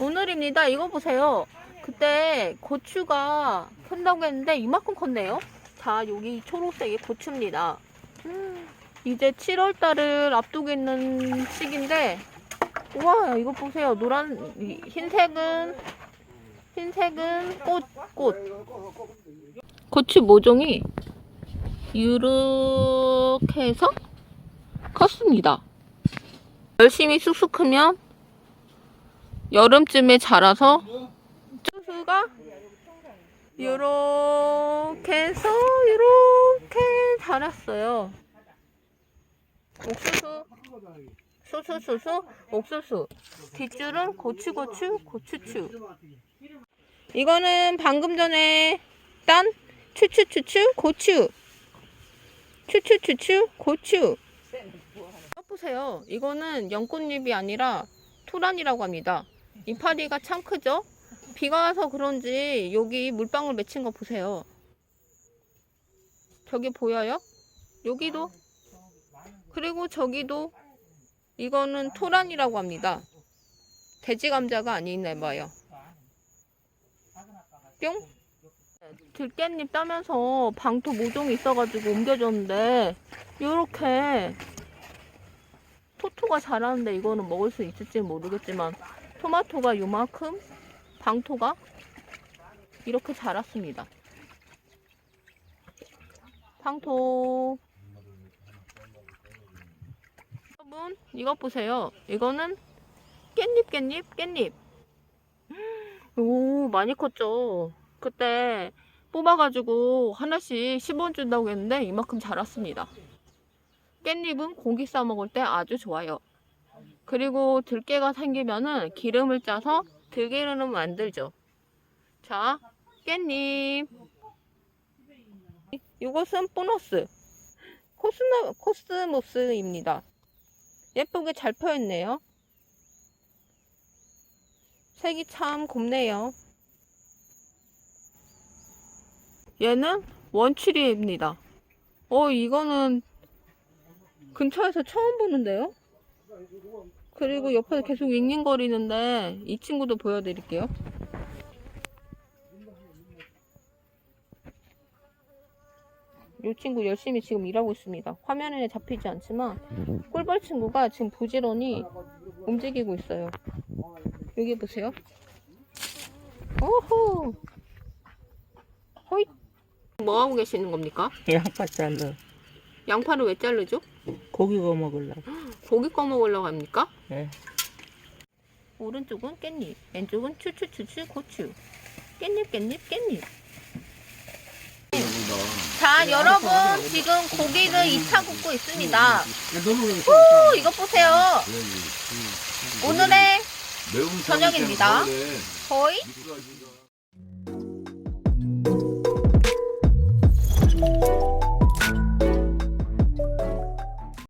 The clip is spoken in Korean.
오늘입니다. 이거 보세요. 그때 고추가 큰다고 했는데 이만큼 컸네요. 자, 여기 초록색이 고추입니다. 음, 이제 7월 달을 앞두고 있는 시기인데, 우와, 이거 보세요. 노란, 이 흰색은, 흰색은 꽃, 꽃. 고추 모종이 이렇게 해서 컸습니다. 열심히 쑥쑥 크면 여름쯤에 자라서 쭈수가 요렇게 해서 요렇게 자랐어요. 옥수수, 수수수수, 옥수수. 뒷줄은 고추고추, 고추추. 이거는 방금 전에 딴 추추추추, 고추. 추추추추, 고추. 어, 보세요. 이거는 연꽃잎이 아니라 토란이라고 합니다. 이파리가 참 크죠? 비가 와서 그런지 여기 물방울 맺힌 거 보세요. 저기 보여요? 여기도. 그리고 저기도 이거는 토란이라고 합니다. 돼지 감자가 아니나 봐요. 뿅. 들깻잎 따면서 방토 모종이 있어가지고 옮겨줬는데 요렇게 토토가 자라는데 이거는 먹을 수 있을지 모르겠지만 토마토가 요만큼 방토가 이렇게 자랐습니다. 방토 여러분 이것 보세요. 이거는 깻잎 깻잎 깻잎 오 많이 컸죠. 그때 뽑아가지고 하나씩 10원 준다고 했는데 이만큼 자랐습니다. 깻잎은 고기 싸 먹을 때 아주 좋아요. 그리고 들깨가 생기면은 기름을 짜서 들기름을 만들죠. 자, 깻잎. 이것은 보너스. 코스모, 코스모스입니다. 예쁘게 잘 펴있네요. 색이 참 곱네요. 얘는 원추리입니다. 어, 이거는 근처에서 처음 보는데요? 그리고 옆에서 계속 윙윙거리는데 이 친구도 보여드릴게요. 이 친구 열심히 지금 일하고 있습니다. 화면에 잡히지 않지만 꿀벌 친구가 지금 부지런히 움직이고 있어요. 여기 보세요. 오호. 호잇. 뭐 하고 계시는 겁니까? 양파 잘라. 양파를 왜 자르죠? 고기 구워 먹으려고. 고기 꺼 먹으려고 합니까? 네. 오른쪽은 깻잎, 왼쪽은 추추추추 고추. 깻잎, 깻잎, 깻잎. 자, 여러분, 지금 고기를 2차 굽고 있습니다. 오, 이거 보세요. 오늘의 저녁입니다. 거의